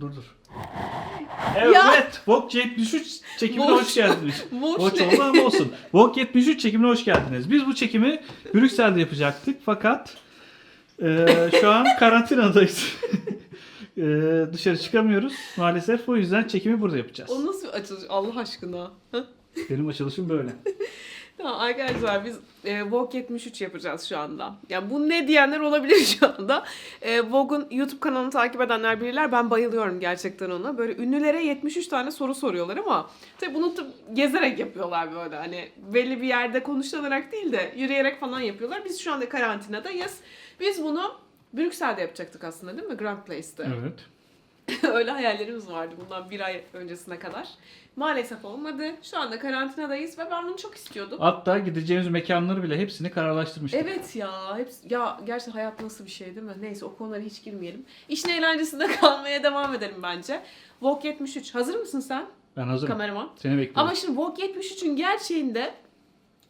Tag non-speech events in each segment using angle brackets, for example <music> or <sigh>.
Dur dur. Evet. Vogue 73 çekimine hoş geldiniz. Boş Boş ne? oldu ama olsun. Vogue 73 çekimine hoş geldiniz. Biz bu çekimi Brüksel'de yapacaktık fakat e, şu an <laughs> karantinadayız. <laughs> E, dışarı çıkamıyoruz maalesef. O yüzden çekimi burada yapacağız. O nasıl bir açılış Allah aşkına? Benim açılışım böyle. <laughs> Tamam arkadaşlar biz e, Vogue 73 yapacağız şu anda. Yani bu ne diyenler olabilir şu anda. E, Vogue'un YouTube kanalını takip edenler bilirler. Ben bayılıyorum gerçekten ona. Böyle ünlülere 73 tane soru soruyorlar ama tabii bunu gezerek yapıyorlar böyle. Hani belli bir yerde konuşularak değil de yürüyerek falan yapıyorlar. Biz şu anda karantinadayız. Biz bunu Brüksel'de yapacaktık aslında değil mi? Grand Place'te. Evet. <laughs> Öyle hayallerimiz vardı bundan bir ay öncesine kadar. Maalesef olmadı. Şu anda karantinadayız ve ben bunu çok istiyordum. Hatta gideceğimiz mekanları bile hepsini kararlaştırmıştık. Evet ya, hepsi, ya gerçekten hayat nasıl bir şey değil mi? Neyse o konulara hiç girmeyelim. İşin eğlencesinde <laughs> kalmaya devam edelim bence. Vogue 73. Hazır mısın sen Ben hazırım. kameraman? Seni bekliyorum. Ama şimdi Vogue 73'ün gerçeğinde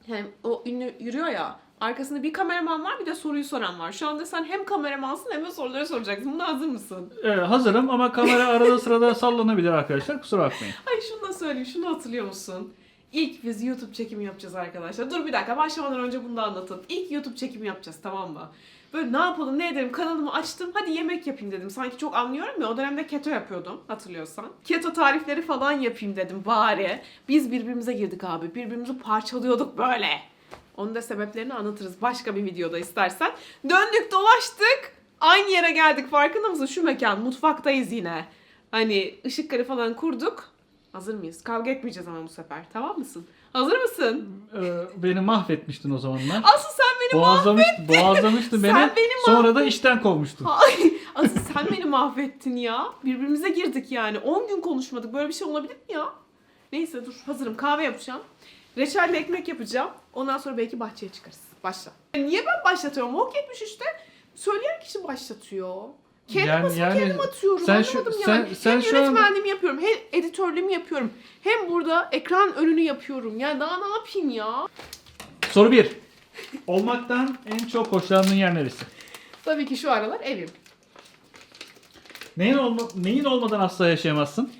hem o ünlü yürüyor ya arkasında bir kameraman var bir de soruyu soran var. Şu anda sen hem kameramansın hem de soruları soracaksın. Buna hazır mısın? Ee, hazırım ama kamera arada sırada sallanabilir arkadaşlar. Kusura bakmayın. Ay şunu da söyleyeyim. Şunu hatırlıyor musun? İlk biz YouTube çekimi yapacağız arkadaşlar. Dur bir dakika başlamadan önce bunu da anlatalım. İlk YouTube çekimi yapacağız tamam mı? Böyle ne yapalım ne edelim kanalımı açtım. Hadi yemek yapayım dedim. Sanki çok anlıyorum ya o dönemde keto yapıyordum hatırlıyorsan. Keto tarifleri falan yapayım dedim bari. Biz birbirimize girdik abi. Birbirimizi parçalıyorduk böyle. Onun da sebeplerini anlatırız başka bir videoda istersen. Döndük dolaştık. Aynı yere geldik farkında mısın? Şu mekan mutfaktayız yine. Hani ışıkları falan kurduk. Hazır mıyız? Kavga etmeyeceğiz ama bu sefer. Tamam mısın? Hazır mısın? Ee, beni mahvetmiştin o zamanlar. Asıl sen beni Boğazlamış, boğazlamıştın beni. Sen beni Sonra da işten kovmuştun. Ay, asıl sen beni mahvettin ya. Birbirimize girdik yani. 10 gün konuşmadık. Böyle bir şey olabilir mi ya? Neyse dur hazırım. Kahve yapacağım. Reçelli ekmek yapacağım. Ondan sonra belki bahçeye çıkarız. Başla. Niye ben başlatıyorum? Vogue 73'te söyleyen kişi başlatıyor. Kendim Yani- nasıl yani kendim atıyorum sen şu- anlamadım sen- yani. sen hem şu an- yönetmenliğimi yapıyorum, hem editörlüğümü yapıyorum. Hem burada ekran önünü yapıyorum. Ya daha ne yapayım ya? Soru 1. Olmaktan en çok hoşlandığın yer neresi? Tabii ki şu aralar evim. Neyin, olma, neyin olmadan asla yaşayamazsın?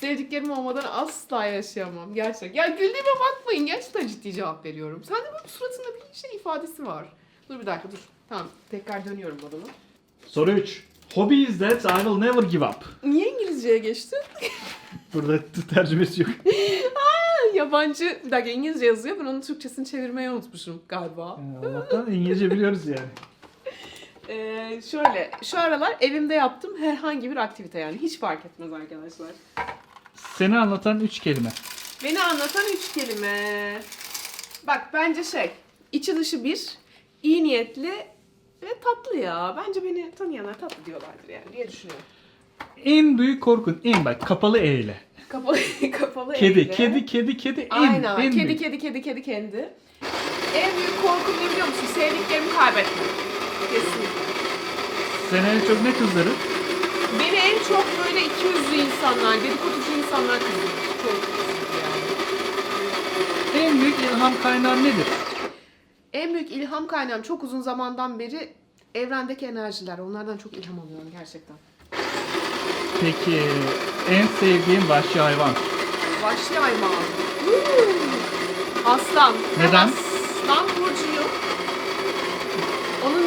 Sevdiklerim olmadan asla yaşayamam. Gerçek. Ya güldüğüme bakmayın. Gerçekten ciddi cevap veriyorum. Sende böyle suratında bir şey ifadesi var. Dur bir dakika dur. Tamam tekrar dönüyorum moduna. Soru 3. Hobbies that I will never give up. Niye İngilizceye geçtin? <laughs> Burada tercümesi yok. <laughs> Yabancı, bir dakika İngilizce yazıyor. Ben onun Türkçesini çevirmeyi unutmuşum galiba. Yani Allah'tan İngilizce biliyoruz yani. <laughs> Ee, şöyle, şu aralar evimde yaptığım herhangi bir aktivite yani. Hiç fark etmez arkadaşlar. Seni anlatan 3 kelime. Beni anlatan üç kelime. Bak bence şey, içi dışı bir, iyi niyetli ve tatlı ya. Bence beni tanıyanlar tatlı diyorlardır yani diye düşünüyorum. En büyük korkun. En bak kapalı E ile. Kapalı, <laughs> kapalı Kedi, elle. kedi, kedi, kedi. En, Aynen. en kedi, büyük. kedi, kedi, kedi, kendi. En büyük korkum ne biliyor musun? Sevdiklerimi kaybetmek. Kesinlikle. Seni en çok ne kızdırır? Beni en çok böyle iki yüzlü insanlar, dedikoducu insanlar kızdırıyor. Çok. En büyük ilham kaynağı nedir? En büyük ilham kaynağım çok uzun zamandan beri evrendeki enerjiler. Onlardan çok ilham alıyorum gerçekten. Peki en sevdiğin vahşi hayvan? Vahşi hayvan. Aslan. Neden? Aslan burcuyum.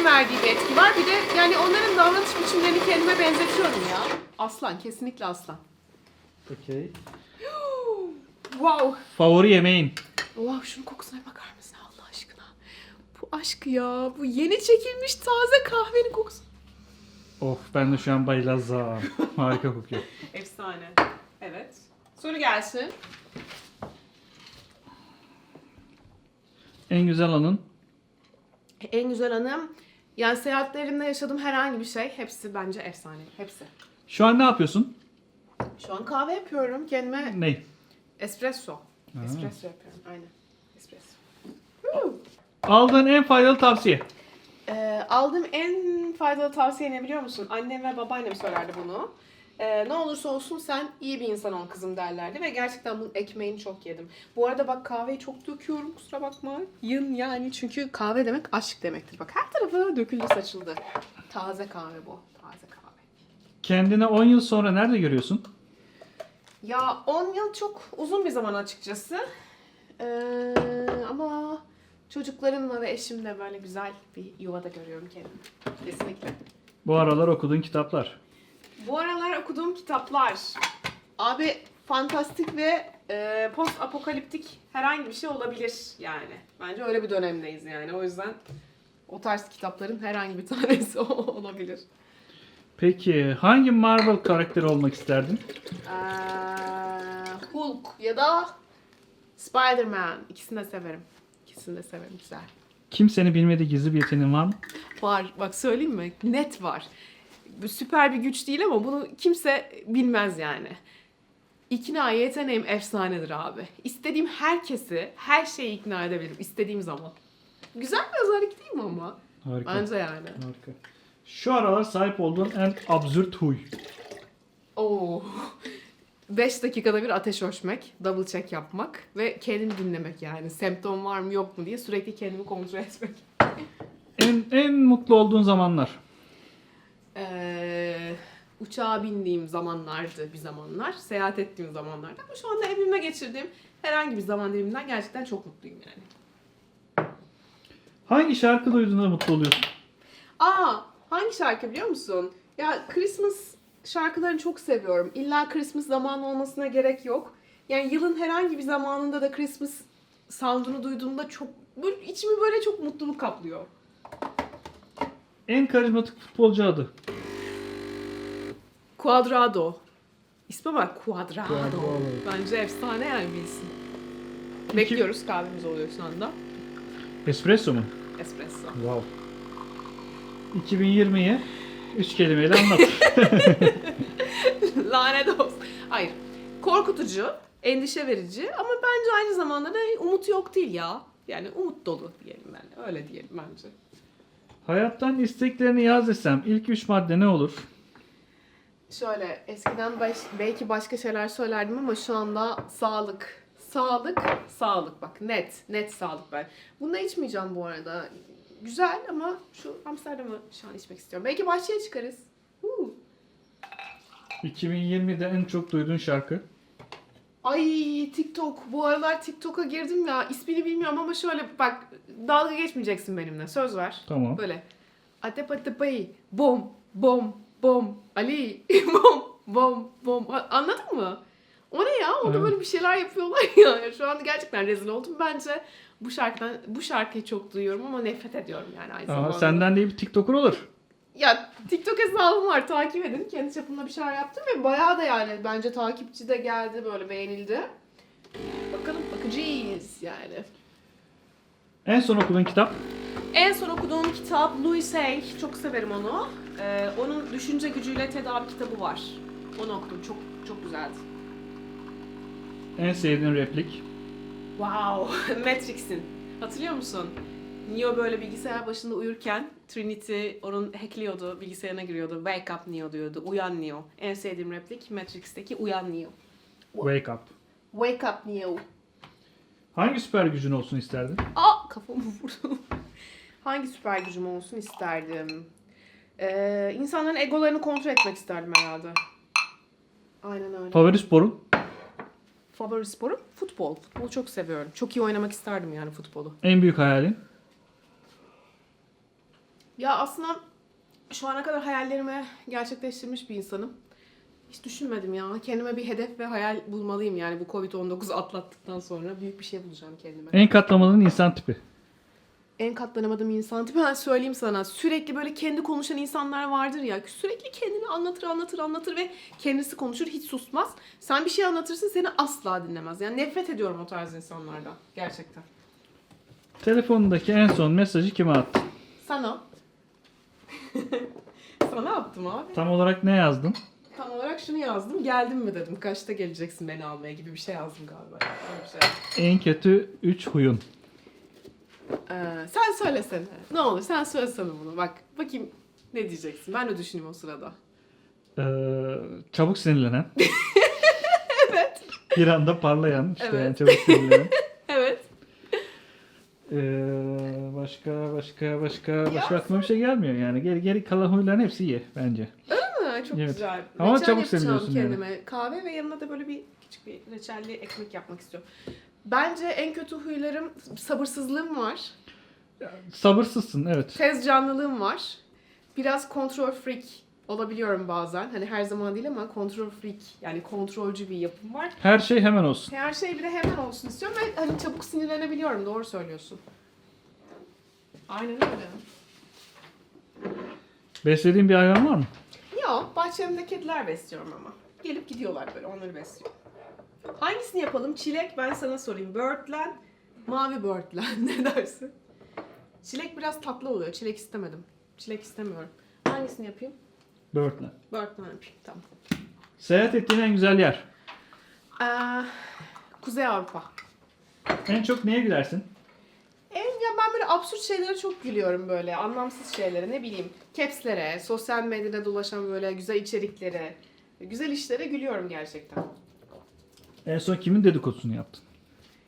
Onun verdiği bir etki var. Bir de yani onların davranış biçimlerini kendime benzetiyorum ya. Aslan. Kesinlikle aslan. Okey. Wow. Favori yemeğin? Wow şunun kokusuna bakar mısın Allah aşkına? Bu aşk ya. Bu yeni çekilmiş taze kahvenin kokusu. Of ben de şu an bayılazam. Harika kokuyor. <laughs> Efsane. Evet. Soru gelsin. En güzel anın? En güzel anım yani seyahatlerimde yaşadığım herhangi bir şey hepsi bence efsane. Hepsi. Şu an ne yapıyorsun? Şu an kahve yapıyorum kendime. Ne? Espresso. Espresso yapıyorum. Aynen. Espresso. Aldığın en faydalı tavsiye? Ee, aldığım en faydalı tavsiye ne biliyor musun? Annem ve babaannem söylerdi bunu. Ee, ne olursa olsun sen iyi bir insan ol kızım derlerdi ve gerçekten bunun ekmeğini çok yedim. Bu arada bak kahveyi çok döküyorum kusura bakma. Yın yani çünkü kahve demek aşk demektir. Bak her tarafı döküldü saçıldı. Taze kahve bu. Taze kahve. Kendine 10 yıl sonra nerede görüyorsun? Ya 10 yıl çok uzun bir zaman açıkçası. Ee, ama çocuklarımla ve eşimle böyle güzel bir yuvada görüyorum kendimi. Kesinlikle. Bu aralar okuduğun kitaplar. Bu aralar okuduğum kitaplar. Abi fantastik ve e, post apokaliptik herhangi bir şey olabilir yani. Bence öyle bir dönemdeyiz yani. O yüzden o tarz kitapların herhangi bir <laughs> tanesi olabilir. Peki hangi Marvel karakteri olmak isterdin? Ee, Hulk ya da Spider-Man. İkisini de severim. İkisini de severim. Güzel. Kimsenin bilmediği gizli bir yeteneğin var mı? Var. Bak söyleyeyim mi? Net var. Süper bir güç değil ama bunu kimse bilmez yani. İkna yeteneğim efsanedir abi. İstediğim herkesi, her şeyi ikna edebilirim. istediğim zaman. Güzel bir özellik değil mi ama? Harika. Bence yani. Harika. Şu aralar sahip olduğun en absürt huy. Oo. 5 dakikada bir ateş ölçmek, double check yapmak ve kendimi dinlemek yani. Semptom var mı yok mu diye sürekli kendimi kontrol etmek. En en mutlu olduğun zamanlar. Uçağa bindiğim zamanlardı bir zamanlar. Seyahat ettiğim zamanlarda. Ama şu anda evime geçirdiğim herhangi bir zaman diliminden gerçekten çok mutluyum yani. Hangi şarkı duyduğunda mutlu oluyorsun? Aa, hangi şarkı biliyor musun? Ya Christmas şarkılarını çok seviyorum. İlla Christmas zamanı olmasına gerek yok. Yani yılın herhangi bir zamanında da Christmas sound'unu duyduğumda çok böyle içimi böyle çok mutluluk kaplıyor. En karizmatik futbolcu adı. Quadrado. İsme bak Quadrado. Quadrado. Bence efsane yani bir isim. Bekliyoruz kahvemiz oluyor şu anda. Espresso mu? Espresso. Wow. 2020'yi 3 kelimeyle anlat. <laughs> <laughs> Lanet olsun. Hayır. Korkutucu, endişe verici ama bence aynı zamanda da umut yok değil ya. Yani umut dolu diyelim ben. Öyle diyelim bence. Hayattan isteklerini yaz desem ilk 3 madde ne olur? Şöyle eskiden baş- belki başka şeyler söylerdim ama şu anda sağlık. Sağlık, sağlık bak net, net sağlık ben. Bunu da içmeyeceğim bu arada. Güzel ama şu Amsterdam'ı şu an içmek istiyorum. Belki bahçeye çıkarız. Huu. 2020'de en çok duyduğun şarkı. Ay TikTok. Bu aralar TikTok'a girdim ya. İsmini bilmiyorum ama şöyle bak dalga geçmeyeceksin benimle. Söz ver. Tamam. Böyle. Atep atepay. Bom. Bom. Bom. Ali. <laughs> bom. Bom. Bom. Anladın mı? O ne ya? Orada Evet. böyle bir şeyler yapıyorlar <laughs> ya. Şu anda gerçekten rezil oldum. Bence bu şarkıdan bu şarkıyı çok duyuyorum ama nefret ediyorum yani aynı Aa, zamanda. senden de iyi bir TikToker olur. Ya TikTok hesabım var takip edin. Kendi çapımda bir şeyler yaptım ve bayağı da yani bence takipçi de geldi böyle beğenildi. Bakalım bakacağız yani. En son okuduğun kitap. En son okuduğum kitap Louis Hay. Çok severim onu. Ee, onun Düşünce Gücüyle Tedavi kitabı var. Onu okudum. Çok çok güzeldi. En sevdiğin replik. Wow. <laughs> Matrix'in. Hatırlıyor musun? Neo böyle bilgisayar başında uyurken Trinity onun hackliyordu, bilgisayarına giriyordu. Wake up Neo diyordu. Uyan Neo. En sevdiğim replik Matrix'teki uyan Neo. Wake up. Wake up Neo. Hangi süper gücün olsun isterdin? Aa kafamı <laughs> vurdum. Hangi süper gücüm olsun isterdim? Ee, insanların egolarını kontrol etmek isterdim herhalde. Aynen öyle. Favori sporun? Favori sporum futbol. Futbolu çok seviyorum. Çok iyi oynamak isterdim yani futbolu. En büyük hayalin? Ya aslında şu ana kadar hayallerimi gerçekleştirmiş bir insanım. Hiç düşünmedim ya. Kendime bir hedef ve hayal bulmalıyım yani bu Covid-19 atlattıktan sonra büyük bir şey bulacağım kendime. En katlamadığın insan tipi. En katlanamadığım insan tipi <laughs> ben söyleyeyim sana. Sürekli böyle kendi konuşan insanlar vardır ya. Sürekli kendini anlatır anlatır anlatır ve kendisi konuşur hiç susmaz. Sen bir şey anlatırsın seni asla dinlemez. Yani nefret ediyorum o tarz insanlardan. Gerçekten. Telefonundaki en son mesajı kime attın? Sana. <laughs> sana attım abi. Tam olarak ne yazdın? Tam olarak şunu yazdım. Geldin mi dedim. Kaçta geleceksin beni almaya gibi bir şey yazdım galiba. Öyle bir şey. En kötü 3 huyun. Ee, sen söylesene. Ne olur sen söylesene bunu. Bak bakayım ne diyeceksin. Ben de düşüneyim o sırada. Ee, çabuk sinirlenen. <laughs> Evet. Bir anda parlayan. işte Evet. yani çabuk sinirlenen. <laughs> Evet. Ee, başka başka başka başka aklıma bir şey gelmiyor yani. Geri geri kalan huyların hepsi iyi bence. Ha, Ay çok Evet. güzel. Ama Reçel çabuk seviyorsun yani. kendime. Kahve ve yanına da böyle bir küçük bir reçelli ekmek yapmak istiyorum. Bence en kötü huylarım sabırsızlığım var. Sabırsızsın evet. Tez canlılığım var. Biraz kontrol freak olabiliyorum bazen. Hani her zaman değil ama kontrol freak yani kontrolcü bir yapım var. Her şey hemen olsun. Her şey bir de hemen olsun istiyorum ve hani çabuk sinirlenebiliyorum. Doğru söylüyorsun. Aynen öyle. Beslediğin bir hayvan var mı? Yok, bahçemde kediler besliyorum ama. Gelip gidiyorlar böyle, onları besliyorum. Hangisini yapalım? Çilek ben sana sorayım. Birdland, mavi birdland <laughs> ne dersin? Çilek biraz tatlı oluyor. Çilek istemedim. Çilek istemiyorum. Hangisini yapayım? Birdland. Birdland yapayım. Tamam. Seyahat ettiğin en güzel yer. Ee, Kuzey Avrupa. En çok neye gülersin? En, ya ben böyle absürt şeylere çok gülüyorum böyle. Anlamsız şeylere ne bileyim. Capslere, sosyal medyada dolaşan böyle güzel içeriklere, güzel işlere gülüyorum gerçekten. En son kimin dedikodusunu yaptın?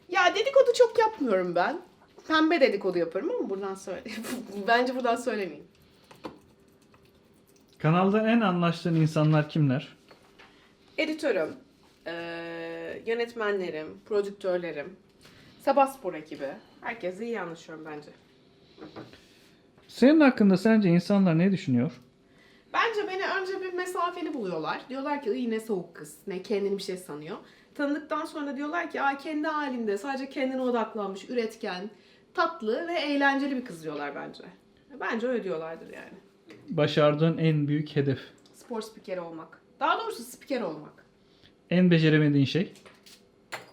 Ya dedikodu çok yapmıyorum ben. Pembe dedikodu yaparım ama buradan söyle. <laughs> Bence buradan söylemeyeyim. Kanalda en anlaştığın insanlar kimler? Editörüm, eee, yönetmenlerim, prodüktörlerim, Sabah Spor ekibi. Herkesle iyi anlaşıyorum bence. Senin hakkında sence insanlar ne düşünüyor? Bence beni önce bir mesafeli buluyorlar. Diyorlar ki "Iy, ne soğuk kız, ne kendini bir şey sanıyor. Tanıdıktan sonra diyorlar ki Aa, kendi halinde, sadece kendine odaklanmış, üretken, tatlı ve eğlenceli bir kız diyorlar bence. Bence öyle diyorlardır yani. Başardığın en büyük hedef. Spor spikeri olmak. Daha doğrusu spiker olmak. En beceremediğin şey.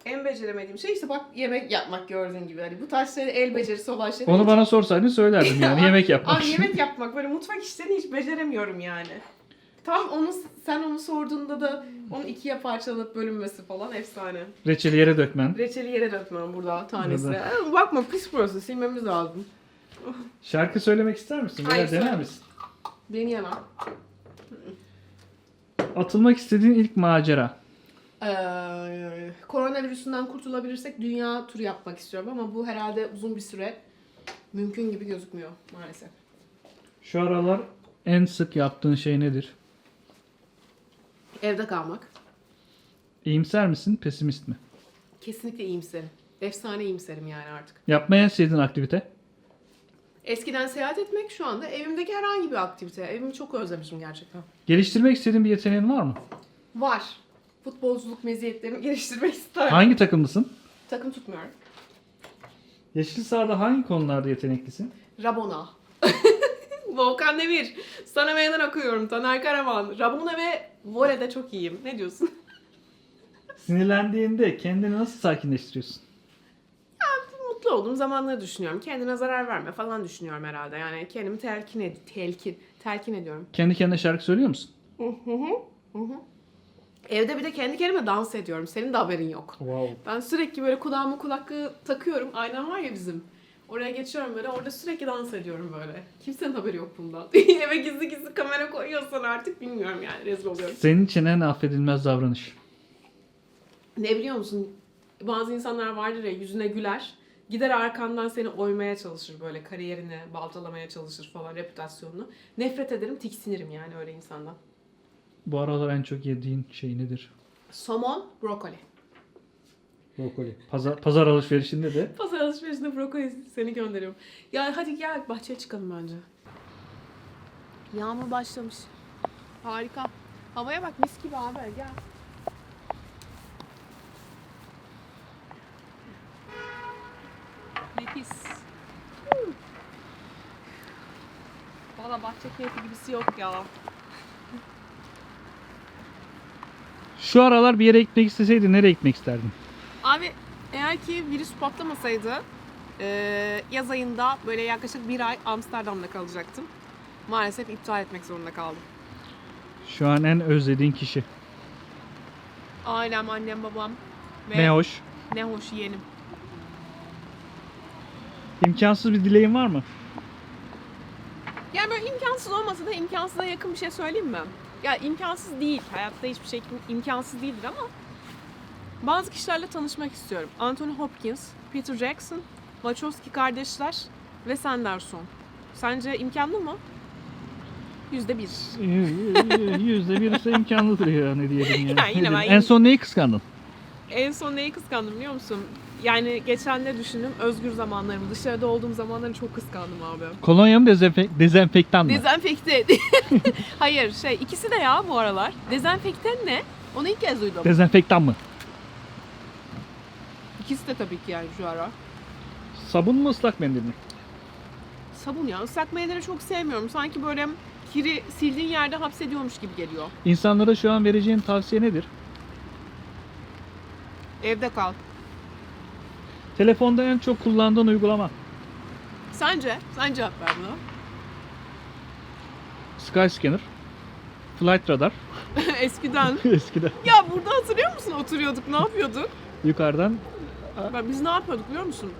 En beceremediğim şey işte bak yemek yapmak gördüğün gibi. Hani bu tarz şeyler el becerisi olan şeyler. Onu bana sorsaydın söylerdim yani <laughs> yemek yapmak. Ay yemek yapmak böyle mutfak işlerini hiç beceremiyorum yani. Tam onu sen onu sorduğunda da onu ikiye parçalanıp bölünmesi falan efsane. Reçeli yere dökmen. Reçeli yere dökmem burada tanesi. Burada. Ha, Bakma pis burası silmemiz lazım. Şarkı söylemek ister misin? Veya Hayır, dener söyle. misin? Deneyemem. Atılmak istediğin ilk macera. Ee, koronavirüsünden kurtulabilirsek dünya turu yapmak istiyorum ama bu herhalde uzun bir süre mümkün gibi gözükmüyor maalesef. Şu aralar en sık yaptığın şey nedir? Evde kalmak. İyimser misin, pesimist mi? Kesinlikle iyimserim. Efsane iyimserim yani artık. Yapmaya sevdiğin aktivite? Eskiden seyahat etmek şu anda evimdeki herhangi bir aktivite. Evimi çok özlemişim gerçekten. Geliştirmek istediğin bir yeteneğin var mı? Var. Futbolculuk meziyetlerimi <laughs> geliştirmek isterim. Hangi takımlısın? Takım tutmuyorum. Yeşil sahada hangi konularda yeteneklisin? Rabona. <laughs> Volkan Demir. Sana meydan okuyorum. Taner Karaman. Rabona ve voleyde çok iyiyim. Ne diyorsun? <laughs> Sinirlendiğinde kendini nasıl sakinleştiriyorsun? Mutlu olduğum zamanları düşünüyorum. Kendine zarar verme falan düşünüyorum herhalde. Yani kendimi telkin, ed- telkin, telkin ediyorum. Kendi kendine şarkı söylüyor musun? Evde bir de kendi kendime dans ediyorum. Senin de haberin yok. Wow. Ben sürekli böyle kulağıma kulaklığı takıyorum. Aynen var ya bizim. Oraya geçiyorum böyle. Orada sürekli dans ediyorum böyle. Kimsenin haberi yok bundan. <laughs> Eve gizli gizli kamera koyuyorsan artık bilmiyorum yani. Rezil oluyorum. Senin için en affedilmez davranış. Ne biliyor musun? Bazı insanlar vardır ya yüzüne güler. Gider arkandan seni oymaya çalışır böyle kariyerini baltalamaya çalışır falan reputasyonunu. Nefret ederim, tiksinirim yani öyle insandan. Bu aralar en çok yediğin şey nedir? Somon, brokoli. Brokoli. Pazar, pazar alışverişinde de Pazar alışverişinde brokoli seni gönderiyorum. Ya hadi gel bahçeye çıkalım bence. Yağmur başlamış. Harika. Havaya bak mis gibi abi gel. Nefis. Valla bahçe keyfi gibisi yok ya. Şu aralar bir yere gitmek isteseydin nereye gitmek isterdin? Eğer ki virüs patlamasaydı eee, yaz ayında böyle yaklaşık bir ay Amsterdam'da kalacaktım. Maalesef iptal etmek zorunda kaldım. Şu an en özlediğin kişi. Ailem, annem, babam ve Ne hoş. ne hoş yeğenim. İmkansız bir dileğin var mı? Yani böyle imkansız olmasa da imkansıza yakın bir şey söyleyeyim mi? Ya imkansız değil. Hayatta hiçbir şey im- imkansız değildir ama bazı kişilerle tanışmak istiyorum. Anthony Hopkins, Peter Jackson, Wachowski kardeşler ve Sanderson. Sence imkanlı mı? Yüzde bir. Yüzde bir ise imkanlıdır ya ne diyelim ya. <laughs> Ya yine Ne ben-? En son neyi kıskandın? En son neyi kıskandım biliyor musun? Yani geçen ne düşündüm? Özgür zamanlarımı, dışarıda olduğum zamanları çok kıskandım abi. Kolonya mı dezenfek- dezenfektan mı? Dezenfekte. <laughs> Hayır şey ikisi de ya bu aralar. Dezenfekte ne? Onu ilk kez duydum. dezenfektan mı? İkisi de tabii ki yani şu ara. Sabun mu ıslak mendil mi? Sabun ya. Islak mendili çok sevmiyorum. Sanki böyle kiri sildiğin yerde hapsediyormuş gibi geliyor. İnsanlara şu an vereceğin tavsiye nedir? Evde kal. Telefonda en çok kullandığın uygulama. Sence? Sen cevap ver buna. Skyscanner, Flight Radar, <laughs> Eskiden. <laughs> eskiden ya burada hatırlıyor musun? Oturuyorduk. Ne yapıyorduk? yukarıdan Bak biz ne yapıyorduk biliyor musun?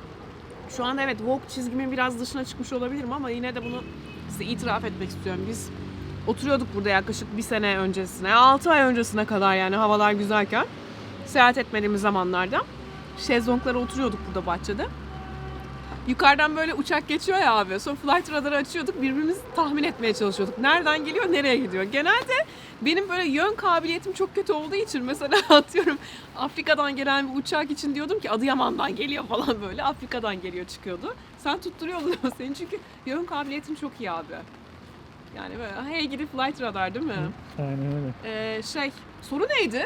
Şu an evet Vogue çizgimin biraz dışına çıkmış olabilirim ama yine de bunu size itiraf etmek istiyorum. Biz oturuyorduk burada yaklaşık bir sene öncesine, 6 ay öncesine kadar yani havalar güzelken seyahat etmediğimiz zamanlarda şezlonglara oturuyorduk burada bahçede. Yukarıdan böyle uçak geçiyor ya abi. Sonra flight radarı açıyorduk. Birbirimizi tahmin etmeye çalışıyorduk. Nereden geliyor, nereye gidiyor. Genelde benim böyle yön kabiliyetim çok kötü olduğu için mesela <laughs> atıyorum Afrika'dan gelen bir uçak için diyordum ki Adıyaman'dan geliyor falan böyle. Afrika'dan geliyor çıkıyordu. Sen tutturuyordun ama <laughs> senin çünkü yön kabiliyetin çok iyi abi. Yani böyle hey gidi flight radar değil mi? Aynen öyle. Ee, şey soru neydi?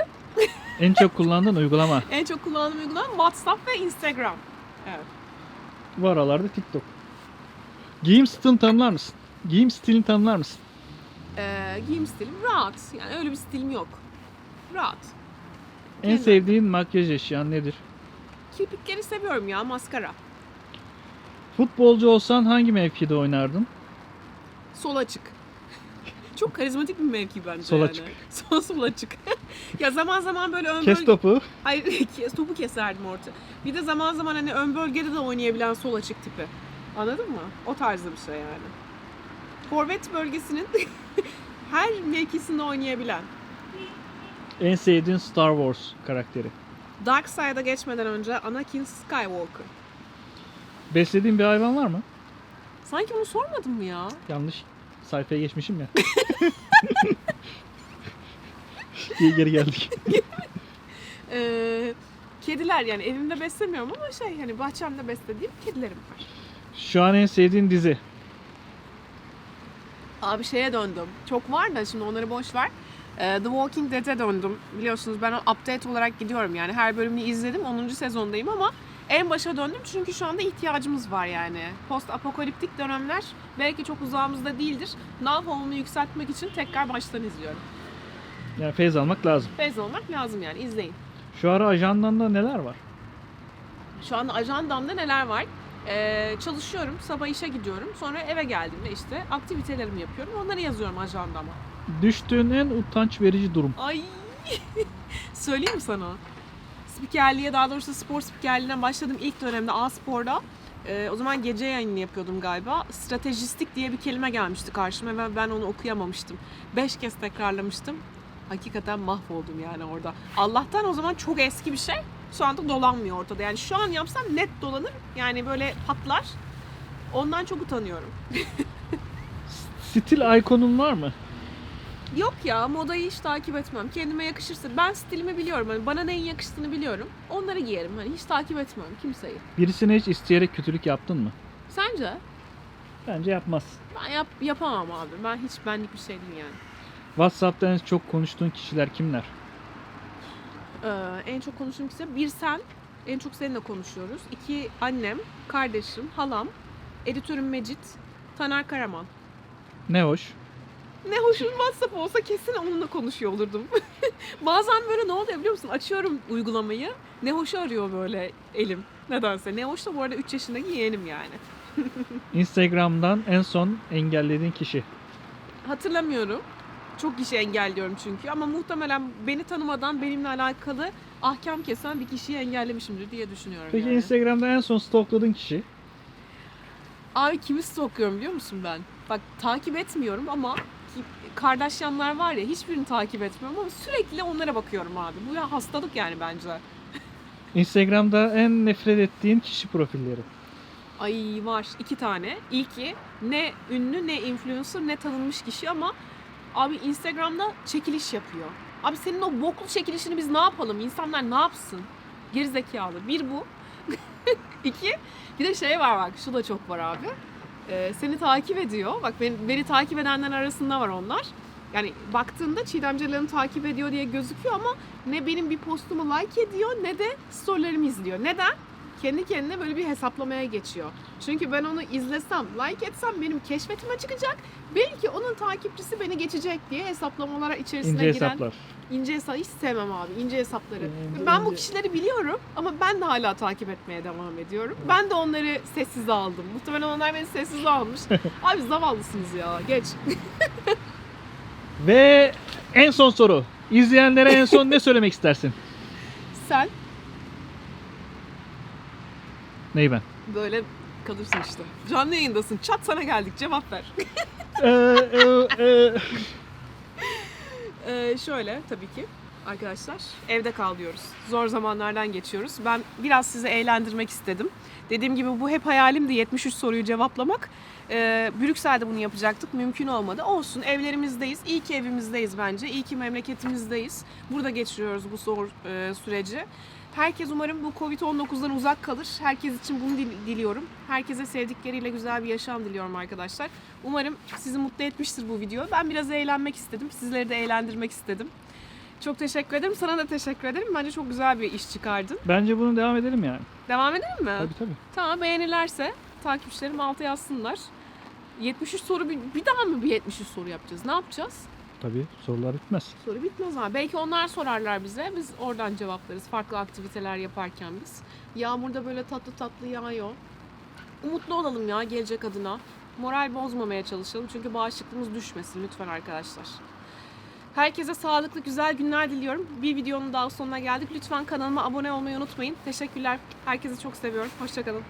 En çok kullandığın uygulama. <laughs> En çok kullandığım uygulama WhatsApp ve Instagram. Evet. Bu aralarda TikTok. Giyim stilini tanımlar mısın? Giyim stilini tanımlar mısın? Ee, giyim stilim rahat. Yani öyle bir stilim yok. Rahat. En Güzel. sevdiğin makyaj eşyan nedir? Kirpikleri seviyorum ya maskara. Futbolcu olsan hangi mevkide oynardın? Sol açık. <laughs> Çok karizmatik bir mevki bence Sol yani. açık. <laughs> Sol, sol açık. <laughs> ya zaman zaman böyle ön Kes bölge... topu. Hayır <laughs> kes- topu keserdim orta. Bir de zaman zaman hani ön bölgede de oynayabilen sol açık tipi. Anladın mı? O tarzda bir şey yani. Forvet bölgesinin <laughs> her mevkisinde oynayabilen. En sevdiğin Star Wars karakteri. Dark Side'a geçmeden önce Anakin Skywalker. Beslediğin bir hayvan var mı? Sanki bunu sormadın mı ya? Yanlış sayfaya geçmişim ya. İyi geri geldik. <laughs> Ee, kediler yani evimde beslemiyorum ama şey hani bahçemde beslediğim kedilerim var. Şu an en sevdiğin dizi. Abi şeye döndüm. Çok var da şimdi onları boş ver. Ee, The Walking Dead'e döndüm. Biliyorsunuz ben update olarak gidiyorum yani. Her bölümünü izledim. 10. sezondayım ama en başa döndüm çünkü şu anda ihtiyacımız var yani. Post apokaliptik dönemler belki çok uzağımızda değildir. Nav hormonunu yükseltmek için tekrar baştan izliyorum. Yani feyz almak lazım. Feyz olmak lazım yani izleyin. Şu ara ajandanda neler var? Şu anda ajandamda neler var? Ee, çalışıyorum, sabah işe gidiyorum. Sonra eve geldiğimde işte aktivitelerimi yapıyorum. Onları yazıyorum ajandama. Düştüğün en utanç verici durum. Ay <laughs> söyleyeyim mi sana? Spikerliğe daha doğrusu spor spikerliğine başladım ilk dönemde A-Spor'da. Ee, o zaman gece yayını yapıyordum galiba. Stratejistik diye bir kelime gelmişti karşıma ve ben onu okuyamamıştım. Beş kez tekrarlamıştım. Hakikaten mahvoldum yani orada. Allah'tan o zaman çok eski bir şey. Şu anda dolanmıyor ortada. Yani şu an yapsam net dolanır. Yani böyle patlar. Ondan çok utanıyorum. Stil ikonun var mı? Yok ya modayı hiç takip etmem. Kendime yakışırsa ben stilimi biliyorum. Hani bana neyin yakıştığını biliyorum. Onları giyerim. Hani hiç takip etmem kimseyi. Birisine hiç isteyerek kötülük yaptın mı? Sence? Bence yapmaz. Ben yap yapamam abi. Ben hiç benlik bir şey değil yani. WhatsApp'ta en çok konuştuğun kişiler kimler? Ee, en çok konuştuğum kişi bir sen. En çok seninle konuşuyoruz. İki annem, kardeşim, halam, editörüm Mecit, Taner Karaman. Ne hoş. Ne hoşum WhatsApp olsa kesin onunla konuşuyor olurdum. <laughs> Bazen böyle ne oluyor biliyor musun? Açıyorum uygulamayı. Ne hoşu arıyor böyle elim. Nedense. Ne hoş da bu arada 3 yaşındaki yeğenim yani. <laughs> Instagram'dan en son engellediğin kişi. Hatırlamıyorum. Çok kişi engelliyorum çünkü ama muhtemelen beni tanımadan benimle alakalı ahkam kesen bir kişiyi engellemişimdir diye düşünüyorum. Peki yani. Instagram'da en son stalkladığın kişi? Abi kimi stalkluyorum biliyor musun ben? Bak takip etmiyorum ama Kardashianlar var ya hiçbirini takip etmiyorum ama sürekli onlara bakıyorum abi. Bu ya hastalık yani bence. <laughs> Instagram'da en nefret ettiğin kişi profilleri. Ay var iki tane. İlki ne ünlü ne influencer ne tanınmış kişi ama abi Instagram'da çekiliş yapıyor. Abi senin o boklu çekilişini biz ne yapalım? İnsanlar ne yapsın? Gerizekalı. Bir bu. <laughs> İki bir de şey var bak şu da çok var abi. Ee, seni takip ediyor. Bak beni, beni takip edenler arasında var onlar. Yani baktığında Çiğdem Celal'ını takip ediyor diye gözüküyor ama ne benim bir postumu like ediyor ne de storylerimi izliyor. Neden? Kendi kendine böyle bir hesaplamaya geçiyor. Çünkü ben onu izlesem, like etsem benim keşfetime çıkacak. Belki onun takipçisi beni geçecek diye hesaplamalara içerisine İnce giren hesaplar. ince hesap hiç sevmem abi ince hesapları. İnce, ben bu ince. kişileri biliyorum ama ben de hala takip etmeye devam ediyorum. Ben de onları sessize aldım. Muhtemelen onlar beni sessize almış. <laughs> abi zavallısınız ya. Geç. Ve en son soru. İzleyenlere en son ne söylemek istersin? Sen Neyi ben? böyle kalırsın işte. Canlı yayındasın. Çat sana geldik. Cevap ver. Ee, e, e, <laughs> Ee, şöyle tabii ki arkadaşlar evde kal diyoruz. Zor zamanlardan geçiyoruz. Ben biraz sizi eğlendirmek istedim. Dediğim gibi bu hep hayalimdi 73 soruyu cevaplamak. Ee, Brüksel'de bunu yapacaktık. Mümkün olmadı. Olsun evlerimizdeyiz. İyi ki evimizdeyiz bence. İyi ki memleketimizdeyiz. Burada geçiriyoruz bu zor e, süreci. Herkes umarım bu Covid-19'dan uzak kalır. Herkes için bunu dil- diliyorum. Herkese sevdikleriyle güzel bir yaşam diliyorum arkadaşlar. Umarım sizi mutlu etmiştir bu video. Ben biraz eğlenmek istedim. Sizleri de eğlendirmek istedim. Çok teşekkür ederim. Sana da teşekkür ederim. Bence çok güzel bir iş çıkardın. bence bunu devam edelim yani. Devam edelim mi? Tabii tabii. Tamam beğenirlerse takipçilerim altı yazsınlar. 73 soru bir, bir daha mı bir 73 soru yapacağız? Ne yapacağız? Tabii sorular bitmez. Soru bitmez ama. Belki onlar sorarlar bize. Biz oradan cevaplarız. Farklı aktiviteler yaparken biz. Yağmurda böyle tatlı tatlı yağıyor. Umutlu olalım ya gelecek adına. Moral bozmamaya çalışalım. Çünkü bağışıklığımız düşmesin lütfen arkadaşlar. Herkese sağlıklı güzel günler diliyorum. Bir videonun daha sonuna geldik. Lütfen kanalıma abone olmayı unutmayın. Teşekkürler. Herkesi çok seviyorum. Hoşçakalın.